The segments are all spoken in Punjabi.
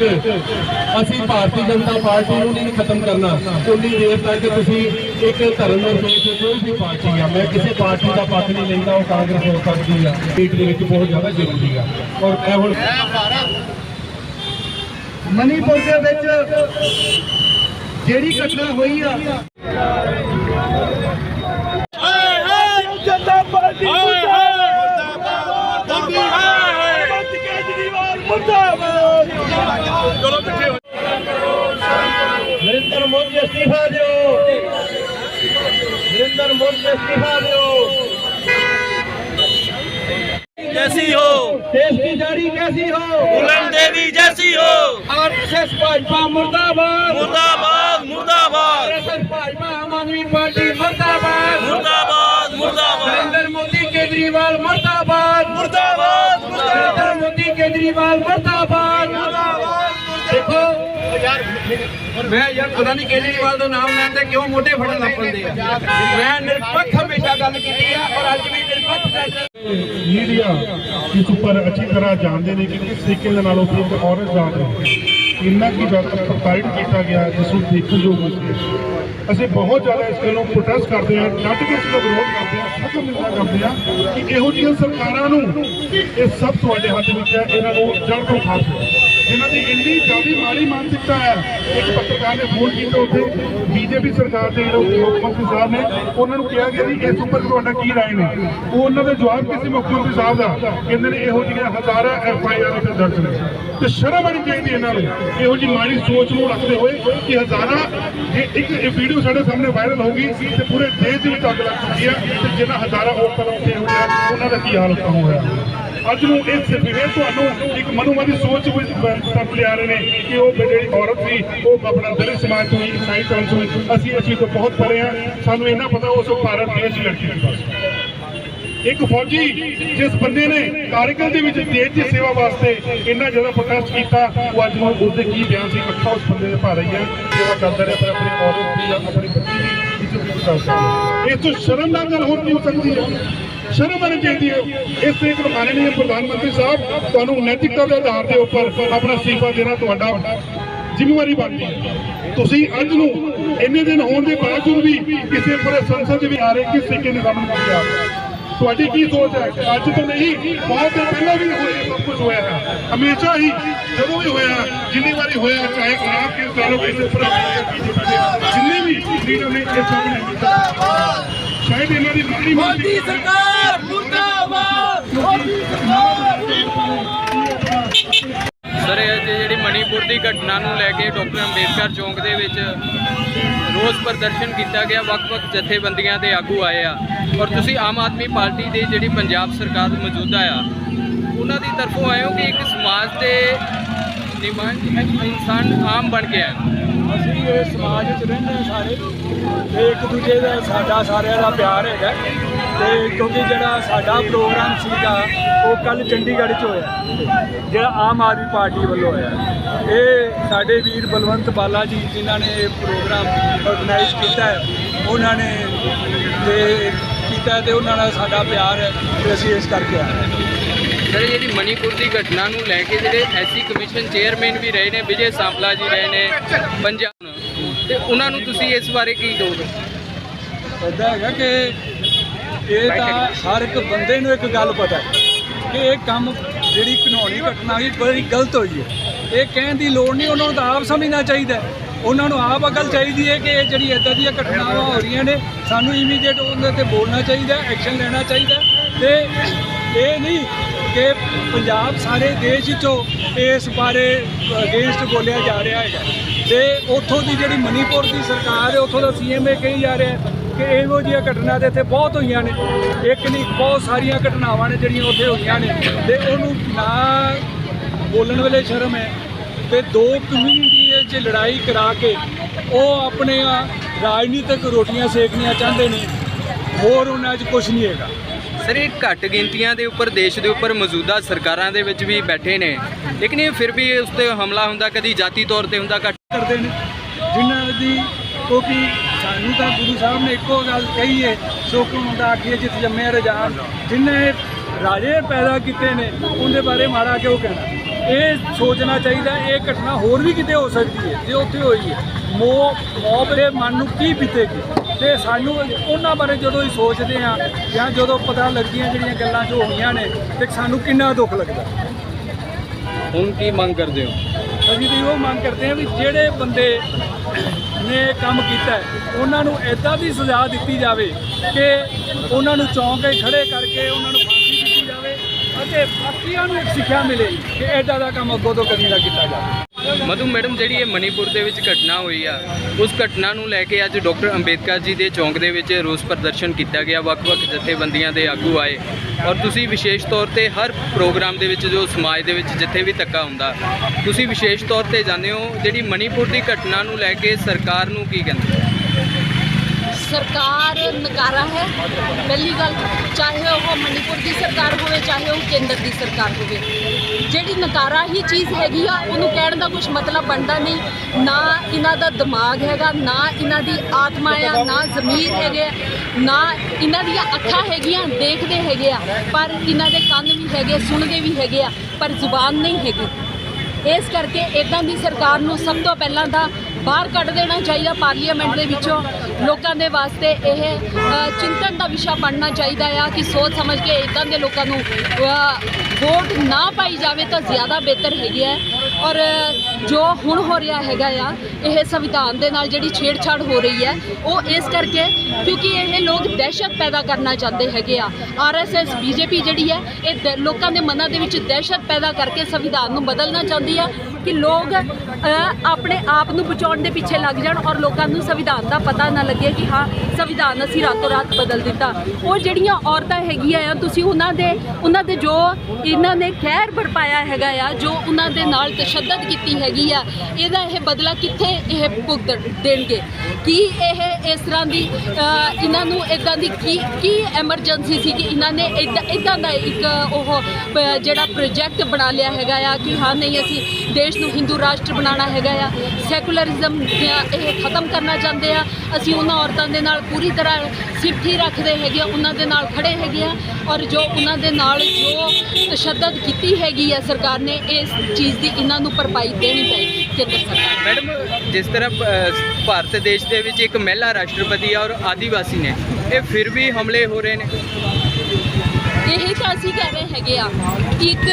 ਲੇਕਿਨ ਅਸੀਂ ਭਾਰਤੀ ਜਨਤਾ ਪਾਰਟੀ ਨੂੰ ਨਹੀਂ ਖਤਮ ਕਰਨਾ। ਉਨੀ ਦੇਰ ਤੱਕ ਤੁਸੀਂ ਇੱਕ ਧਰਮ ਨਿਰਪੇਖ ਕੋਈ ਵੀ ਪਾਰਟੀ ਆ, ਮੈਂ ਕਿਸੇ ਪਾਰਟੀ ਦਾ ਪੱਖ ਨਹੀਂ ਲੈਂਦਾ, ਉਹ ਕਾਂਗਰਸ ਹੋ ਸਕਦੀ ਆ। ਸੀਟ ਦੇ ਵਿੱਚ ਬਹੁਤ ਜ਼ਿਆਦਾ ਜ਼ਰੂਰੀ ਆ। ਔਰ ਇਹ ਹੁਣ ਮਨੀਪੁਰ ਦੇ ਵਿੱਚ ਜਿਹੜੀ ਘਟਨਾ ਹੋਈ ਆ। देश की जड़ी कैसी हो? बुलंद देवी जैसी हो। आर एस एस भाजपा मुर्दाबाद। मुर्दाबाद मुर्दाबाद। आर एस एस भाजपा आम आदमी पार्टी मुर्दाबाद। मुर्दाबाद मुर्दाबाद। नरेंद्र मोदी केजरीवाल मुर्दाबाद। मुर्दाबाद नरेंद्र मोदी केजरीवाल मुर्दाबाद। देखो मैं यार पता नहीं केजरीवाल का नाम लेते क्यों मोटे फड़न लग पैंदे मैं निरपक्ष हमेशा गल की और अज भी ਮੀਡੀਆ ਇਸ ਉੱਪਰ ਅੱਛੀ ਤਰ੍ਹਾਂ ਜਾਣਦੇ ਨੇ ਕਿ ਕਿਸ ਤਰੀਕੇ ਦੇ ਨਾਲ ਉਹ ਇੱਕ ਔਰਤ ਜਾ ਰਹੀ ਹੈ। ਇੰਨਾ ਕੀ ਪ੍ਰੋਟੈਕਟ ਕੀਤਾ ਗਿਆ ਜਿਸ ਨੂੰ ਦੇਖਣ ਯੋਗ ਸੀ ਅਸੀਂ ਬਹੁਤ ਜ਼ਿਆਦਾ ਇਸ ਗੱਲੋਂ ਪ੍ਰੋਟੈਸਟ ਕਰਦੇ ਹਾਂ ਡਟ ਕੇ ਇਸ ਦਾ ਵਿਰੋਧ ਕਰਦੇ ਹਾਂ, ਸਖਤ ਨਿੰਦਾ ਕਰਦੇ ਹਾਂ ਕਿ ਇਹੋ ਜਿਹੀਆਂ ਸਰਕਾਰਾਂ ਨੂੰ ਇਹ ਸਭ ਤੁਹਾਡੇ ਹੱਥ ਵਿੱਚ ਹੈ, ਇਹਨਾਂ ਨੂੰ ਜੜ ਤੋਂ ਖਾਸ ਇਹਨਾਂ ਦੀ ਇੰਨੀ ਜ਼ਿਆਦਾ ਮਾੜੀ ਮਾਨਸਿਕਤਾ ਹੈ, ਇੱਕ ਪੱਤਰਕਾਰ ਨੇ ਫੋਨ ਕੀਤਾ ਉੱਥੇ ਬੀਜੇਪੀ ਸਰਕਾਰ ਦੇ ਜਿਹੜੇ ਮੁੱਖ ਮੰਤਰੀ ਸਾਹਿਬ ਨੇ, ਉਹਨਾਂ ਨੂੰ ਕਿਹਾ ਗਿਆ ਕਿ ਇਸ ਉੱਪਰ ਤੁਹਾਡਾ ਕੀ ਰਾਏ ਨੇ? ਉਹ ਉਹਨਾਂ ਦਾ ਜਵਾਬ ਕਿਸੇ ਮੁੱਖ ਮੰਤਰੀ ਸਾਹਿਬ ਦਾ, ਕਹਿੰਦੇ ਨੇ ਇਹੋ ਜਿਹੀਆਂ ਹਜ਼ਾਰਾਂ ਐਫ ਆਈ ਆਰ ਉੱਤੇ ਦਰਜ ਨੇ। ਤੇ ਸ਼ਰਮ ਆਣੀ ਚਾਹੀਦੀ ਇਹਨਾਂ ਨੂੰ, ਇਹੋ ਜਿਹੀ ਮਾੜੀ ਸੋਚ ਨੂੰ ਰੱਖਦੇ ਹੋਏ ਕਿ ਹਜ਼ਾਰਾਂ, ਜੇ ਇੱਕ ਇਹ ਵੀਡੀਓ ਸਾਡੇ ਸਾਹਮਣੇ ਵਾਇਰਲ ਹੋ ਗਈ, ਤੇ ਪੂਰੇ ਦੇਸ਼ ਦੇ ਵਿੱਚ ਅੱਗ ਲੱਗ ਚੁੱਕੀ ਹੈ, ਤੇ ਜਿਹਨਾਂ ਹਜ਼ਾਰਾਂ ਔਰਤਾਂ ਉੱਤੇ ਹੋਇਆ, ਉਹਨਾਂ ਦਾ ਕੀ ਹਾਲ ਹੋਇਆ? ਅੱਜ ਨੂੰ ਇਹ ਫਿਰ ਤੁਹਾਨੂੰ ਇੱਕ ਮਨੁਵਾਦੀ ਸੋਚ ਵਿੱਚ ਤੱਕ ਲਿਆ ਰਹੇ ਨੇ ਕਿ ਉਹ ਜਿਹੜੀ ਔਰਤ ਸੀ ਉਹ ਆਪਣਾ ਦਲਿਤ ਸਮਾਜ ਤੋਂ ਹੀ ਇਸਾਈ ਤੋਂ ਹੀ, ਅਸੀਂ ਅਸੀਂ ਤੋਂ ਬਹੁਤ ਪਰੇ ਆ ਸਾਨੂੰ ਇਹਨਾਂ ਪਤਾ ਉਸ ਭਾਰਤ ਦੇਸ਼ ਦੀ ਲੜਕੀ ਦੀ ਬਸ ਇੱਕ ਫੌਜੀ ਜਿਸ ਬੰਦੇ ਨੇ ਕਾਰਗਿਲ ਦੇ ਵਿੱਚ ਦੇਸ਼ ਦੀ ਸੇਵਾ ਵਾਸਤੇ ਇੰਨਾ ਜ਼ਿਆਦਾ ਪ੍ਰੋਟੈਸਟ ਕੀਤਾ ਉਹ ਅੱਜ ਨੂੰ ਉਸਦੇ ਕੀ ਬਿਆਨ ਸੀ? ਇਕੱਠਾ ਉਸ ਬੰਦੇ ਦੇ ਭਾਰ ਰਹੀ ਹੈ। ਜਿਹੜਾ ਕਰਦਾ ਰਿਹਾ ਪਰ ਆਪਣੀ ਔਰਤ ਦੀ ਆਪਣੀ ਕਰ ਸਕਦਾ ਇਸ ਤੋਂ ਸ਼ਰਮਨਾਕ ਗੱਲ ਹੋਰ ਕੀ ਹੋ ਸਕਦੀ ਹੈ? ਸ਼ਰਮ ਆਣੀ ਚਾਹੀਦੀ ਹੈ। ਇਸ ਤੇ ਇੱਕ ਮਾਨনীय ਪ੍ਰਧਾਨ ਮੰਤਰੀ ਸਾਹਿਬ, ਤੁਹਾਨੂੰ ਨੈਤਿਕਤਾ ਦੇ ਆਧਾਰ ਦੇ ਉੱਪਰ ਆਪਣਾ ਅਸਤੀਫਾ ਦੇਣਾ ਤੁਹਾਡਾ ਜ਼ਿੰਮੇਵਾਰੀ ਬਣਦੀ ਹੈ। ਤੁਸੀਂ ਅੱਜ ਨੂੰ ਇੰਨੇ ਦਿਨ ਹੋਣ ਦੇ ਬਾਵਜੂਦ ਵੀ ਕਿਸੇ ਪੂਰੇ ਸੰਸਦ ਦੇ ਵੀ ਆ ਰਹੇ ਕਿਸ ਤਰੀਕੇ ਨਾਲ ਕੰਮ ਕਰਦੇ ਆ ਤੁਹਾਡੀ ਕੀ ਸੋਚ ਹੈ? ਅੱਜ ਤੋਂ ਨਹੀਂ ਬਹੁਤ ਦਿਨ ਪਹਿਲਾਂ ਵੀ ਹੋਇਆ ਸਭ ਕੁਝ ਹੋਇਆ ਹੈ। ਹਮੇਸ਼ਾ ਹੀ ਜਦੋਂ ਵੀ ਹੋਇਆ ਜਿੰਨੀ ਵਾਰੀ ਹੋਇਆ ਚਾਹੇ ਖਰਾਬ ਕੇ ਚਾਲੋ ਕਿਸੇ ਪਰ ਜਿੰਨੇ ਵੀ ਲੀਡਰ ਨੇ ਇਹ ਸਾਹਮਣੇ ਕੀਤਾ ਸ਼ਾਇਦ ਇਹਨਾਂ ਦੀ ਮਾੜੀ ਮੋਟੀ ਸਰਕਾਰ ਮੁਰਦਾਬਾਦ ਮੋਦੀ ਸਰ, ਇਹ ਜਿਹੜੀ ਮਣੀਪੁਰ ਦੀ ਘਟਨਾ ਨੂੰ ਲੈ ਕੇ ਡਾਕਟਰ ਅੰਬੇਦਕਰ ਚੌਂਕ ਦੇ ਵਿੱਚ ਰੋਸ ਪ੍ਰਦਰਸ਼ਨ ਕੀਤਾ ਗਿਆ, ਵੱਖ-ਵੱਖ ਜਥੇਬੰਦੀਆਂ ਦੇ ਆਗੂ ਆਏ ਆ। ਔਰ ਤੁਸੀਂ ਆਮ ਆਦਮੀ ਪਾਰਟੀ ਦੀ ਜਿਹੜੀ ਪੰਜਾਬ ਸਰਕਾਰ ਮੌਜੂਦਾ ਆ, ਉਹਨਾਂ ਦੀ ਤਰਫੋਂ ਆਏ ਹੋ ਕਿ ਇੱਕ ਸਮਾਜ ਦੇ ਨਿਮਾਨ ਇਨਸਾਨ ਆਮ ਬਣ ਗਿਆ ਅਸੀਂ ਇਹ ਸਮਾਜ ਵਿੱਚ ਰਹਿੰਦੇ ਹਾਂ ਸਾਰੇ ਤੇ ਇੱਕ ਦੂਜੇ ਦਾ ਸਾਡਾ ਸਾਰਿਆਂ ਦਾ ਪਿਆਰ ਹੈਗਾ। ਤੇ ਕਿਉਂਕਿ ਜਿਹੜਾ ਸਾਡਾ ਪ੍ਰੋਗਰਾਮ ਸੀਗਾ, ਉਹ ਕੱਲ ਚੰਡੀਗੜ੍ਹ 'ਚ ਹੋਇਆ। ਜਿਹੜਾ ਆਮ ਆਦਮੀ ਪਾਰਟੀ ਵੱਲੋਂ ਹੋਇਆ। ਇਹ ਸਾਡੇ ਵੀਰ ਬਲਵੰਤ ਬਾਲਾ ਜੀ ਜਿਨ੍ਹਾਂ ਨੇ ਇਹ ਪ੍ਰੋਗਰਾਮ ਆਰਗੇਨਾਈਜ਼ ਕੀਤਾ ਹੈ, ਉਹਨਾਂ ਨੇ ਤੇ ਕੀਤਾ ਤੇ ਉਹਨਾਂ ਨਾਲ ਸਾਡਾ ਪਿਆਰ ਹੈ ਤੇ ਅਸੀਂ ਇਸ ਕਰਕੇ ਆਏ ਹਾਂ। ਸਰ ਜਿਹੜੀ ਮਣੀਪੁਰ ਦੀ ਘਟਨਾ ਨੂੰ ਲੈ ਕੇ ਜਿਹੜੇ ਐਸੀ ਕਮਿਸ਼ਨ ਚੇਅਰਮੈਨ ਵੀ ਰਹੇ ਨੇ ਵਿਜੇ ਸਾਂਪਲਾ ਜੀ ਰਹੇ ਨੇ ਪੰਜਾਬ ਤੇ ਉਹਨਾਂ ਨੂੰ ਤੁਸੀਂ ਇਸ ਬਾਰੇ ਕੀ ਕਹੋਗੇ ਇੱਦਾਂ ਹੈਗਾ ਕਿ ਇਹ ਤਾਂ ਹਰ ਇੱਕ ਬੰਦੇ ਨੂੰ ਇੱਕ ਗੱਲ ਪਤਾ ਹੈ ਕਿ ਇਹ ਕੰਮ ਜਿਹੜੀ ਘਿਨੌਣੀ ਘਟਨਾ ਹੋਈ ਬੜੀ ਗਲਤ ਹੋਈ ਹੈ ਇਹ ਕਹਿਣ ਦੀ ਲੋੜ ਨਹੀਂ ਉਹਨਾਂ ਨੂੰ ਤਾਂ ਆਪ ਸਮਝਣਾ ਚਾਹੀਦਾ ਹੈ। ਉਹਨਾਂ ਨੂੰ ਆਪ ਅਕਲ ਚਾਹੀਦੀ ਹੈ ਕਿ ਇਹ ਜਿਹੜੀ ਇਦਾਂ ਦੀਆਂ ਘਟਨਾਵਾਂ ਹੋ ਰਹੀਆਂ ਨੇ, ਸਾਨੂੰ ਇਮੀਡੀਏਟ ਉਹਦੇ ਤੇ ਬੋਲਣਾ ਚਾਹੀਦਾ ਐਕਸ਼ਨ ਲੈਣਾ ਚਾਹੀਦਾ। ਹੈ ਤੇ ਇਹ ਨਹੀਂ ਕਿ ਪੰਜਾਬ ਸਾਰੇ ਦੇਸ਼ ਵਿੱਚੋਂ ਇਸ ਬਾਰੇ ਅਗੇਂਸਟ ਬੋਲਿਆ ਜਾ ਰਿਹਾ ਹੈਗਾ। ਤੇ ਉੱਥੋਂ ਦੀ ਜਿਹੜੀ ਮਨੀਪੁਰ ਦੀ ਸਰਕਾਰ ਹੈ, ਉੱਥੋਂ ਦਾ ਸੀਐਮ ਇਹ ਕਹੀ ਜਾ ਰਿਹਾ ਹੈ ਕਿ ਇਹੋ ਜਿਹੀਆਂ ਘਟਨਾ ਤੇ ਇੱਥੇ ਬਹੁਤ ਹੋਈਆਂ ਨੇ। ਇੱਕ ਨਹੀਂ, ਬਹੁਤ ਸਾਰੀਆਂ ਘਟਨਾਵਾਂ ਨੇ ਜਿਹੜੀਆਂ ਉੱਥੇ ਹੋਈਆਂ ਨੇ। ਤੇ ਉਹਨੂੰ ਨਾ ਬੋਲਣ ਵੇਲੇ ਸ਼ਰਮ ਹੈ। ਤੇ ਦੋ ਕਮਿਊਨਿਟੀ 'ਚ ਲੜਾਈ ਕਰਾ ਕੇ ਉਹ ਆਪਣੇ ਰਾਜਨੀਤਿਕ ਰੋਟੀਆਂ ਸੇਕਣੀਆਂ ਚਾਹੁੰਦੇ ਨੇ ਹੋਰ ਉਹਨਾਂ 'ਚ ਕੁਝ ਨਹੀਂ ਹੈਗਾ। ਸਰ ਇਹ ਘੱਟ ਗਿਣਤੀਆਂ ਦੇ ਉੱਪਰ ਦੇਸ਼ ਦੇ ਉੱਪਰ ਮੌਜੂਦਾ ਸਰਕਾਰਾਂ ਦੇ ਵਿੱਚ ਵੀ ਬੈਠੇ ਨੇ। ਲੇਕਿਨ ਇਹ ਫਿਰ ਵੀ ਉਸ ਤੇ ਹਮਲਾ ਹੁੰਦਾ ਕਦੀ ਜਾਤੀ ਤੌਰ ਤੇ ਹੁੰਦਾ ਘੱਟ ਕਰਦੇ ਨੇ। ਜਿਨ੍ਹਾਂ ਦੀ ਕਿਉਂਕਿ ਸਾਨੂੰ ਤਾਂ ਗੁਰੂ ਸਾਹਿਬ ਨੇ ਇੱਕੋ ਗੱਲ ਕਹੀ ਹੈ ਸੋ ਕੋ ਮੁੰਡਾ ਆਖੀਏ ਜਿਤ ਜੰਮੇ ਰਜਾਨ ਜਿਨ੍ਹਾਂ ਰਾਜੇ ਪੈਦਾ ਕੀਤੇ ਨੇ ਉਹਦੇ ਬਾਰੇ ਮਾੜਾ ਕਿਉਂ ਕਹਿਣਾ? ਇਹ ਸੋਚਣਾ ਚਾਹੀਦਾ ਇਹ ਘਟਨਾ ਹੋਰ ਵੀ ਕਿਤੇ ਹੋ ਸਕਦੀ ਹੈ ਜੇ ਉੱਥੇ ਹੋਈ ਹੈ। ਮੋ ਮੌਤ ਦੇ ਮਨ ਨੂੰ ਕੀ ਬੀਤੇਗੀ? ਤੇ ਸਾਨੂੰ ਉਹਨਾਂ ਬਾਰੇ ਜਦੋਂ ਹੀ ਸੋਚਦੇ ਆ ਜਾਂ ਜਦੋਂ ਪਤਾ ਲੱਗਦੀਆਂ ਜਿਹੜੀਆਂ ਗੱਲਾਂ ਜੋ ਹੋਈਆਂ ਨੇ ਤੇ ਸਾਨੂੰ ਕਿੰਨਾ ਦੁੱਖ ਲੱਗਦਾ? ਹੁਣ ਕੀ ਮੰਗ ਕਰਦੇ ਹੋ? ਅਸੀਂ ਵੀ ਉਹ ਮੰਗ ਕਰਦੇ ਹਾਂ ਵੀ ਜਿਹੜੇ ਬੰਦੇ ਨੇ ਕੰਮ ਕੀਤਾ ਉਹਨਾਂ ਨੂੰ ਐਦਾਂ ਦੀ ਸਜ਼ਾ ਦਿੱਤੀ ਜਾਵੇ ਕਿ ਉਹਨਾਂ ਨੂੰ ਚੌਂਕ 'ਤੇ ਖੜੇ ਕਰਕੇ ਉਹਨਾਂ ਨੂੰ ਅਤੇ ਬਾਕੀਆਂ ਨੂੰ ਇੱਕ ਸਿੱਖਿਆ ਮਿਲੇ ਕਿ ਐਦਾਂ ਦਾ ਕੰਮ ਅੱਗੋਂ ਤੋਂ ਕਦੀ ਨਾ ਕੀਤਾ ਜਾਵੇ। ਮਧੂ ਮੈਡਮ, ਜਿਹੜੀ ਇਹ ਮਣੀਪੁਰ ਦੇ ਵਿੱਚ ਘਟਨਾ ਹੋਈ ਆ, ਉਸ ਘਟਨਾ ਨੂੰ ਲੈ ਕੇ ਅੱਜ ਡਾਕਟਰ ਅੰਬੇਦਕਰ ਜੀ ਦੇ ਚੌਂਕ ਦੇ ਵਿੱਚ ਰੋਸ ਪ੍ਰਦਰਸ਼ਨ ਕੀਤਾ ਗਿਆ। ਵੱਖ-ਵੱਖ ਜਥੇਬੰਦੀਆਂ ਦੇ ਆਗੂ ਆਏ ਔਰ ਤੁਸੀਂ ਵਿਸ਼ੇਸ਼ ਤੌਰ ਤੇ ਹਰ ਪ੍ਰੋਗਰਾਮ ਦੇ ਵਿੱਚ ਜੋ ਸਮਾਜ ਦੇ ਵਿੱਚ ਜਿੱਥੇ ਵੀ ਧੱਕਾ ਹੁੰਦਾ, ਤੁਸੀਂ ਵਿਸ਼ੇਸ਼ ਤੌਰ ਤੇ ਜਾਂਦੇ ਹੋ। ਜਿਹੜੀ ਮਣੀਪੁਰ ਦੀ ਘਟਨਾ ਨੂੰ ਲੈ ਕੇ ਸਰਕਾਰ ਨੂੰ ਕੀ ਕਹਿੰਦੇ? ਹੋ ਸਰਕਾਰ ਨਕਾਰਾ ਹੈ। ਪਹਿਲੀ ਗੱਲ ਚਾਹੇ ਉਹ ਮਨੀਪੁਰ ਦੀ ਸਰਕਾਰ ਹੋਵੇ ਚਾਹੇ ਉਹ ਕੇਂਦਰ ਦੀ ਸਰਕਾਰ ਹੋਵੇ। ਜਿਹੜੀ ਨਕਾਰਾ ਹੀ ਚੀਜ਼ ਹੈਗੀ ਆ ਉਹਨੂੰ ਕਹਿਣ ਦਾ ਕੁਝ ਮਤਲਬ ਬਣਦਾ ਨਹੀਂ। ਨਾ ਇਹਨਾਂ ਦਾ ਦਿਮਾਗ ਹੈਗਾ ਨਾ ਇਹਨਾਂ ਦੀ ਆਤਮਾ ਆ ਨਾ ਜ਼ਮੀਰ ਹੈਗੇ ਆ, ਨਾ ਇਹਨਾਂ ਦੀਆਂ ਅੱਖਾਂ ਹੈਗੀਆਂ ਦੇਖਦੇ ਹੈਗੇ ਆ। ਪਰ ਇਹਨਾਂ ਦੇ ਕੰਨ ਵੀ ਹੈਗੇ ਸੁਣਦੇ ਵੀ ਹੈਗੇ ਆ ਪਰ ਜ਼ੁਬਾਨ ਨਹੀਂ ਹੈਗੀ। ਇਸ ਕਰਕੇ ਇਦਾਂ ਦੀ ਸਰਕਾਰ ਨੂੰ ਸਭ ਤੋਂ ਪਹਿਲਾਂ ਤਾਂ ਬਾਹਰ ਕੱਢ ਦੇਣਾ ਚਾਹੀਦਾ ਪਾਰਲੀਮੈਂਟ ਦੇ ਵਿੱਚੋਂ ਲੋਕਾਂ ਦੇ ਵਾਸਤੇ। ਇਹ ਚਿੰਤਨ ਦਾ ਵਿਸ਼ਾ ਬਣਨਾ ਚਾਹੀਦਾ ਆ ਕਿ ਸੋਚ ਸਮਝ ਕੇ ਇਦਾਂ ਦੇ ਲੋਕਾਂ ਨੂੰ ਵੋਟ ਨਾ ਪਾਈ ਜਾਵੇ ਤਾਂ ਜ਼ਿਆਦਾ ਬਿਹਤਰ ਹੈਗੀ ਹੈ। ਔਰ ਜੋ ਹੁਣ ਹੋ ਰਿਹਾ ਹੈਗਾ ਆ, ਇਹ ਸੰਵਿਧਾਨ ਦੇ ਨਾਲ ਜਿਹੜੀ ਛੇੜਛਾੜ ਹੋ ਰਹੀ ਹੈ, ਉਹ ਇਸ ਕਰਕੇ ਕਿਉਂਕਿ ਇਹ ਲੋਕ ਦਹਿਸ਼ਤ ਪੈਦਾ ਕਰਨਾ ਚਾਹੁੰਦੇ ਹੈਗੇ ਆ। ਆਰਐਸਐਸ ਬੀਜੇਪੀ ਜਿਹੜੀ ਹੈ, ਇਹ ਦ- ਲੋਕਾਂ ਦੇ ਮਨਾਂ ਦੇ ਵਿੱਚ ਦਹਿਸ਼ਤ ਪੈਦਾ ਕਰਕੇ ਸੰਵਿਧਾਨ ਨੂੰ ਬਦਲਣਾ ਚਾਹੁੰਦੀ ਆ। ਕਿ ਲੋਕ ਆਪਣੇ ਆਪ ਨੂੰ ਬਚਾਉਣ ਦੇ ਪਿੱਛੇ ਲੱਗ ਜਾਣ ਔਰ ਲੋਕਾਂ ਨੂੰ ਸੰਵਿਧਾਨ ਦਾ ਪਤਾ ਨਾ ਲੱਗੇ ਕਿ ਹਾਂ, ਸੰਵਿਧਾਨ ਅਸੀਂ ਰਾਤੋਂ ਰਾਤ ਬਦਲ ਦਿੱਤਾ। ਉਹ ਜਿਹੜੀਆਂ ਔਰਤਾਂ ਹੈਗੀਆਂ ਆ, ਤੁਸੀਂ ਉਹਨਾਂ ਦੇ ਉਹਨਾਂ ਦੇ ਜੋ ਇਹਨਾਂ ਨੇ ਕਹਿਰ ਬਰਪਾਇਆ ਹੈਗਾ ਆ, ਜੋ ਉਹਨਾਂ ਦੇ ਨਾਲ ਤਸ਼ੱਦਦ ਕੀਤੀ ਹੈਗੀ ਆ, ਇਹਦਾ ਇਹ ਬਦਲਾ ਕਿੱਥੇ ਇਹ ਭੁਗਤ ਦੇਣਗੇ? ਕੀ ਇਹ ਇਸ ਤਰ੍ਹਾਂ ਦੀ ਇਹਨਾਂ ਨੂੰ ਇਦਾਂ ਦੀ ਕੀ ਕੀ ਐਮਰਜੈਂਸੀ ਸੀ ਕਿ ਇਹਨਾਂ ਨੇ ਇਦਾਂ ਇਦਾਂ ਦਾ ਇੱਕ ਉਹ, ਜਿਹੜਾ ਪ੍ਰੋਜੈਕਟ ਬਣਾ ਲਿਆ ਹੈਗਾ ਆ ਕਿ ਹਾਂ, ਨਹੀਂ ਅਸੀਂ ਦੇਸ਼ ਨੂੰ ਹਿੰਦੂ ਰਾਸ਼ਟਰ ਬਣਾਉਣਾ ਹੈਗਾ ਆ ਸੈਕੂਲਰਿਜ਼ਮ ਇਹ ਖਤਮ ਕਰਨਾ ਚਾਹੁੰਦੇ ਆ ਅਸੀਂ ਉਹਨਾਂ ਔਰਤਾਂ ਦੇ ਨਾਲ ਪੂਰੀ ਤਰ੍ਹਾਂ ਸਿੱਠੀ ਰੱਖਦੇ ਹੈਗੇ ਆ ਉਹਨਾਂ ਦੇ ਨਾਲ ਖੜੇ ਹੈਗੇ ਆ ਔਰ ਜੋ ਉਹਨਾਂ ਦੇ ਨਾਲ ਜੋ ਤਸ਼ੱਦਦ ਕੀਤੀ ਹੈਗੀ ਆ ਸਰਕਾਰ ਨੇ ਇਸ ਚੀਜ਼ ਦੀ ਇਹਨਾਂ ਨੂੰ ਭਰਪਾਈ ਦੇਣੀ ਸਰਕਾਰ ਮੈਡਮ ਜਿਸ ਤਰ੍ਹਾਂ ਭਾਰਤ ਦੇਸ਼ ਦੇ ਵਿੱਚ ਇੱਕ ਮਹਿਲਾ ਰਾਸ਼ਟਰਪਤੀ ਆ ਔਰ ਆਦੀਵਾਸੀ ਨੇ ਇਹ ਫਿਰ ਵੀ ਹਮਲੇ ਹੋ ਰਹੇ ਨੇ? ਇਹੀ ਤਾਂ ਅਸੀਂ ਕਹਿ ਰਹੇ ਹੈਗੇ ਆ ਇੱਕ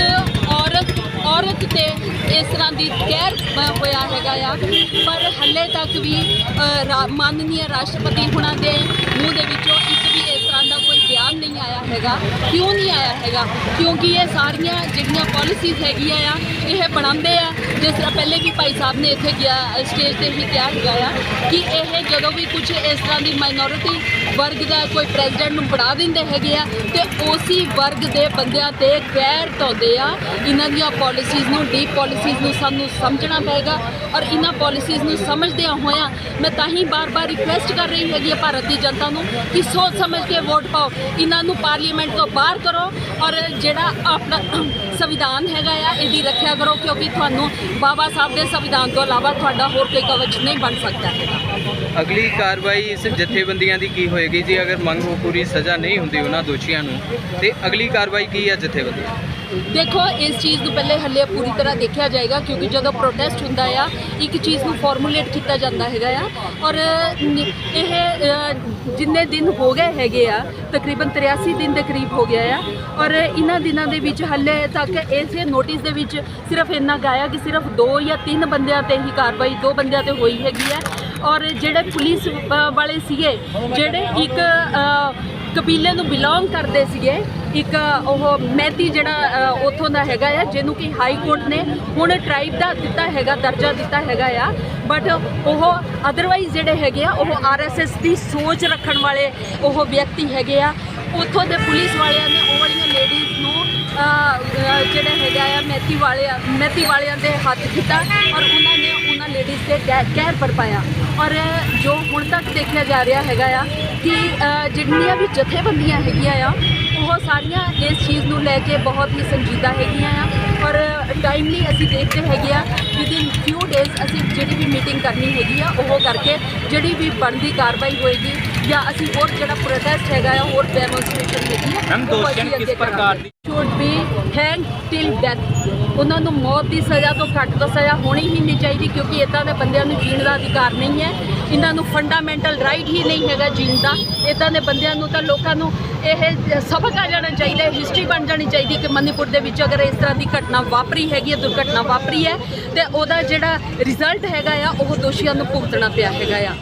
ਔਰਤ ਔਰਤ ਤੇ ਇਸ ਤਰ੍ਹਾਂ ਦੀ ਕਹਿਰ ਹੋਇਆ ਹੈਗਾ ਆ। ਪਰ ਹੱਲੇ ਤੱਕ ਵੀ ਅ, ਮਾਨਨੀय ਰਾਸ਼ਟਰਪਤੀ ਹੁਣਾਂ ਦੇ ਮੂੰਹ ਦੇ ਵਿੱਚੋਂ ਇੱਕ ਵੀ ਇਸ ਤਰ੍ਹਾਂ ਦਾ ਕੋਈ ਬਿਆਨ ਨਹੀਂ ਆਇਆ ਹੈਗਾ। ਕਿਉਂ ਨਹੀਂ ਆਇਆ ਹੈਗਾ? ਕਿਉਂਕਿ ਇਹ ਸਾਰੀਆਂ ਜਿਹੜੀਆਂ ਪਾਲਿਸੀਜ਼ ਹੈਗੀਆਂ ਆ ਇਹ ਬਣਾਉਂਦੇ ਆ ਜਿਸ ਤਰ੍ਹਾਂ ਪਹਿਲੇ ਵੀ ਭਾਈ ਸਾਹਿਬ ਨੇ ਇੱਥੇ ਗਿਆ ਸਟੇਜ ਤੇ ਹੀ ਕਿਹਾ ਹੈਗਾ ਆ, ਕਿ ਇਹ ਜਦੋਂ ਵੀ ਕੁਝ ਇਸ ਤਰ੍ਹਾਂ ਦੀ ਮਾਈਨੋਰਿਟੀ ਵਰਗ ਦਾ ਕੋਈ ਪ੍ਰੈਜ਼ੀਡੈਂਟ ਨੂੰ ਬਣਾ ਦਿੰਦੇ ਹੈਗੇ ਆ, ਤੇ ਉਸੇ ਵਰਗ ਦੇ ਬੰਦਿਆਂ ਤੇ ਗੈਰ ਢਾਉਂਦੇ ਆ, ਇਹਨਾਂ ਦੀਆਂ ਪਾਲਿਸੀਜ਼ ਨੂੰ ਡੀਪ ਪਾਲਿਸੀਜ਼ ਨੂੰ ਸਾਨੂੰ ਸਮਝਣਾ ਪਏਗਾ ਔਰ ਇਹਨਾਂ ਪਾਲਿਸੀਜ਼ ਨੂੰ ਸਮਝਦਿਆਂ ਹੋਇਆਂ ਮੈਂ ਤਾਂ ਹੀ ਬਾਰ-ਬਾਰ ਰਿਕੁਐਸਟ ਕਰ ਰਹੀ ਹੈਗੀ ਆ ਭਾਰਤ ਦੀ ਜਨਤਾ ਨੂੰ ਕਿ ਸੋਚ ਸਮਝ ਕੇ ਵੋਟ ਪਾਓ, ਇਹਨਾਂ ਨੂੰ ਪਾਰਲੀਮੈਂਟ ਤੋਂ ਬਾਹਰ ਕਰੋ ਔਰ ਜਿਹੜਾ ਆਪਣਾ ਸੰਵਿਧਾਨ ਹੈਗਾ ਆ, ਇਹਦੀ ਰੱਖਿਆ ਕਰੋ ਕਿਉਂਕਿ ਤੁਹਾਨੂੰ ਬਾਬਾ ਸਾਹਿਬ ਦੇ ਸੰਵਿਧਾਨ ਤੋਂ ਇਲਾਵਾ ਤੁਹਾਡਾ ਹੋਰ ਕੋਈ ਕਵਚ ਨਹੀਂ ਬਣ ਸਕਦਾ ਹੈਗਾ। ਅਗਲੀ ਕਾਰਵਾਈ ਇਸ ਜਥੇਬੰਦੀਆਂ ਦੀ ਕੀ ਹੋਏਗੀ ਜੀ? ਅਗਰ ਮੰਗ ਪੂਰੀ ਸਜ਼ਾ ਨਹੀਂ ਹੁੰਦੀ ਉਹਨਾਂ ਦੋਸ਼ੀਆਂ ਨੂੰ, ਤੇ ਅਗਲੀ ਕਾਰਵਾਈ ਕੀ ਹੈ ਜਥੇਬੰਦੀਆਂ ਦੇਖੋ, ਇਸ ਚੀਜ਼ ਨੂੰ ਪਹਿਲੇ ਹੱਲੇ ਪੂਰੀ ਤਰ੍ਹਾਂ ਦੇਖਿਆ ਜਾਏਗਾ ਕਿਉਂਕਿ ਜਦੋਂ ਪ੍ਰੋਟੈਸਟ ਹੁੰਦਾ ਆ, ਇੱਕ ਚੀਜ਼ ਨੂੰ ਫਾਰਮੂਲੇਟ ਕੀਤਾ ਜਾਂਦਾ ਹੈਗਾ ਆ। ਔਰ ਇਹ ਜਿੰਨੇ ਦਿਨ ਹੋ ਗਏ ਹੈਗੇ ਆ, ਤਕਰੀਬਨ 83 ਦਿਨ ਦੇ ਕਰੀਬ ਹੋ ਗਿਆ ਆ। ਔਰ ਇਹਨਾਂ ਦਿਨਾਂ ਦੇ ਵਿੱਚ ਹੱਲੇ ਤੱਕ ਇਸੇ ਨੋਟਿਸ ਦੇ ਵਿੱਚ ਸਿਰਫ ਇੰਨਾ ਗਾਇਆ ਕਿ ਸਿਰਫ ਦੋ ਜਾਂ ਤਿੰਨ ਬੰਦਿਆਂ ਤੇ ਹੀ ਕਾਰਵਾਈ, ਦੋ ਬੰਦਿਆਂ ਤੇ ਹੋਈ ਹੈਗੀ ਆ। ਔਰ ਜਿਹੜੇ ਪੁਲਿਸ ਵਾਲੇ ਸੀਗੇ, ਜਿਹੜੇ ਇੱਕ ਕਬੀਲੇ ਨੂੰ ਬਿਲੋਂਗ ਕਰਦੇ ਸੀਗੇ ਇੱਕ ਉਹ ਮਹਿਤੀ ਜਿਹੜਾ ਅ, ਉੱਥੋਂ ਦਾ ਹੈਗਾ ਆ ਜਿਹਨੂੰ ਕਿ ਹਾਈ ਕੋਰਟ ਨੇ ਹੁਣ ਟ੍ਰਾਈਬ ਦਾ ਦਿੱਤਾ ਹੈਗਾ ਦਰਜਾ ਦਿੱਤਾ ਹੈਗਾ ਆ। ਬਟ ਉਹ ਅਦਰਵਾਈਜ਼ ਜਿਹੜੇ ਹੈਗੇ ਆ ਉਹ ਆਰਐਸਐਸ ਦੀ ਸੋਚ ਰੱਖਣ ਵਾਲੇ ਉਹ ਵਿਅਕਤੀ ਹੈਗੇ ਆ। ਉੱਥੋਂ ਦੇ ਪੁਲਿਸ ਵਾਲਿਆਂ ਨੇ ਉਹ ਵਾਲੀਆਂ ਲੇਡੀਜ਼ ਨੂੰ ਜਿਹੜਾ ਹੈਗਾ ਆ ਮੈਤੀ ਵਾਲਿਆਂ ਮੈਤੀ ਵਾਲਿਆਂ ਦੇ ਹੱਥ ਕੀਤਾ ਔਰ ਉਹਨਾਂ ਨੇ ਉਹਨਾਂ ਲੇਡੀਜ਼ ਤੇ ਕਹਿ- ਕਹਿਰ ਬਰਪਾਇਆ ਔਰ ਜੋ ਹੁਣ ਤੱਕ ਦੇਖਿਆ ਜਾ ਰਿਹਾ ਹੈਗਾ ਆ ਕਿ ਜਿੰਨੀਆਂ ਵੀ ਜਥੇਬੰਦੀਆਂ ਹੈਗੀਆਂ ਆ ਉਹ ਸਾਰੀਆਂ ਇਸ ਚੀਜ਼ ਨੂੰ ਲੈ ਕੇ ਬਹੁਤ ਹੀ ਸੰਜੀਦਾ ਹੈਗੀਆਂ ਆ। ਔਰ ਟਾਈਮਲੀ ਅਸੀਂ ਦੇਖਦੇ ਹੈਗੇ ਆ ਵਿਦਿਨ ਫਿਊ ਡੇਜ਼ ਅਸੀਂ ਜਿਹੜੀ ਵੀ ਮੀਟਿੰਗ ਕਰਨੀ ਹੈਗੀ ਆ ਉਹ ਕਰਕੇ ਜਿਹੜੀ ਵੀ ਬਣਦੀ ਕਾਰਵਾਈ ਹੋਏਗੀ ਜਾਂ ਅਸੀਂ ਹੋਰ ਜਿਹੜਾ ਪ੍ਰੋਟੈਸਟ ਹੈਗਾ ਆ ਹੋਰ ਡੈਮੋਨਸਟ੍ਰੇਸ਼ਨ ਹੈਗੀ ਆ ਮੈਮ, ਦੋਸ਼ੀਆਂ ਕਿਸ ਪ੍ਰਕਾਰ ਦੀ- should be hang till death ਉਹਨਾਂ ਨੂੰ ਮੌਤ ਦੀ ਸਜ਼ਾ ਤੋਂ ਘੱਟ ਤੋਂ ਸਜ਼ਾ ਹੋਣੀ ਹੀ ਨਹੀਂ ਚਾਹੀਦੀ ਕਿਉਂਕਿ ਇਦਾਂ ਦੇ ਬੰਦਿਆਂ ਨੂੰ ਜੀਣ ਦਾ ਅਧਿਕਾਰ ਨਹੀਂ ਹੈ। ਇਹਨਾਂ ਨੂੰ ਫੰਡਾਮੈਂਟਲ ਰਾਈਟ ਹੀ ਨਹੀਂ ਹੈਗਾ ਜੀਣ ਦਾ। ਇਦਾਂ ਦੇ ਬੰਦਿਆਂ ਨੂੰ ਤਾਂ ਲੋਕਾਂ ਨੂੰ ਇਹ ਸਬਕ ਆ ਜਾਣਾ ਚਾਹੀਦਾ ਹਿਸਟਰੀ ਬਣ ਜਾਣੀ ਚਾਹੀਦੀ ਕਿ ਮਨੀਪੁਰ ਦੇ ਵਿੱਚ ਅਗਰ ਇਸ ਤਰ੍ਹਾਂ ਦੀ ਘਟਨਾ ਵਾਪਰੀ ਹੈਗੀ ਹੈ, ਦੁਰਘਟਨਾ ਵਾਪਰੀ ਹੈ ਤੇ ਉਹਦਾ ਜਿਹੜਾ ਰਿਜ਼ਲਟ ਹੈਗਾ ਆ, ਉਹ ਦੋਸ਼ੀਆਂ ਨੂੰ ਭੁਗਤਣਾ ਪਿਆ ਹੈਗਾ ਆ।